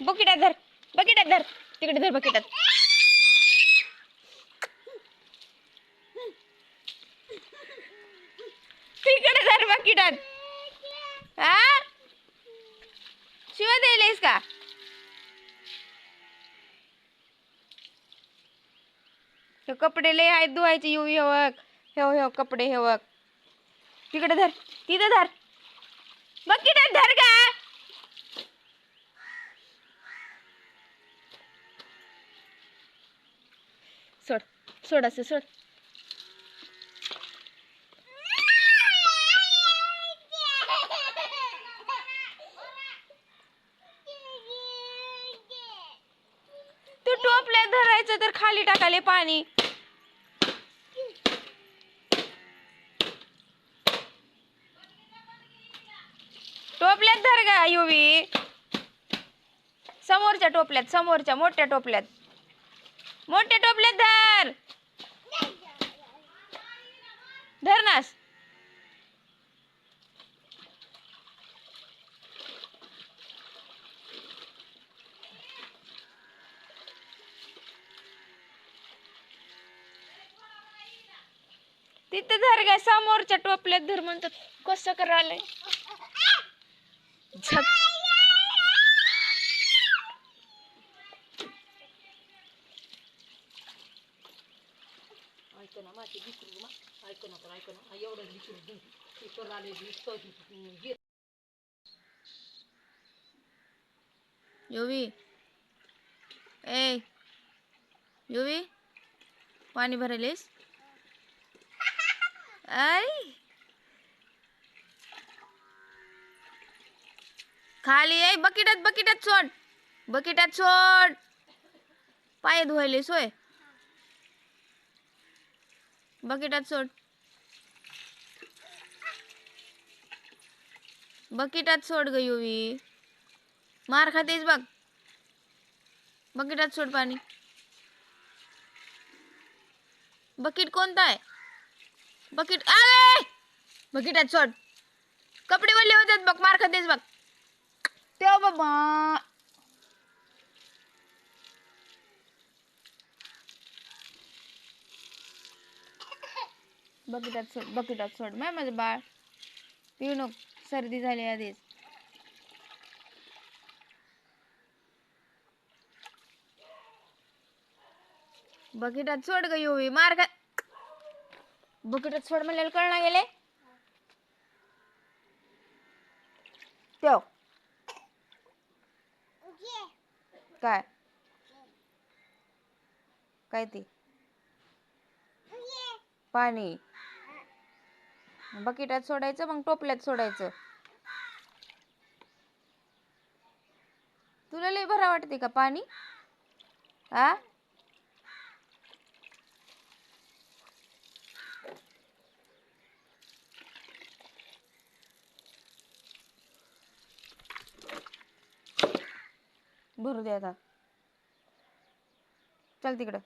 बकेटात धर बकेटात धर. तिकडे धर बकेटात. तिकडे धर बकेटात. हा? शिवा द्यायलेस का? हे कपडे लय आहेत धुवायचे येऊ हेवक हेव हे कपडे हेवक तिकडे धर तिथं धर. बकेटात धर का? सोड सोड सोड. तू टोपल्यात धरायचं तर खाली टाकाले पाणी. टोपल्यात धर गा युवी समोरच्या टोपल्यात समोरच्या मोठ्या टोपल्यात. मोठ्या टोपल्यात धर. धर नास. तिथं धर गा समोरच्या टोपल्यात धर म्हणतात कसं करायलंय? ऐक ना माझी विसरू मा ऐक ना तर ऐक ना एवढं विसरू दे ते करून आले नुसतं गे युवी. ए युवी पाणी भरायलेस? आई. खाली आहे बकेटात बकेटात सोड. बकेटात सोड. पाय धुवायले सोय बकेटात सोड बकेटात सोड ग युवी मार खातेस बघ. बकेटात सोड पाणी. बकेट कोणता आहे? बकेट आले बकेटात सोड कपडे वळले होतात बघ मार खातेस बघ. तेव्हा बाबा. बकेटात सोड बकेटात सोड. माय माझं बाळ. पिऊ नको. सर्दी झाली आधीच. बकेटात सोड ग युवी मार का बकेटात सोड म्हणलेलं कळना गेले. त्यो काय? काय ते? पाणी. बकेटात सोडायचं मग टोपल्यात सोडायचं. तुला लय भरा वाटते का पाणी? आ? भरू दे आता. चल तिकडं.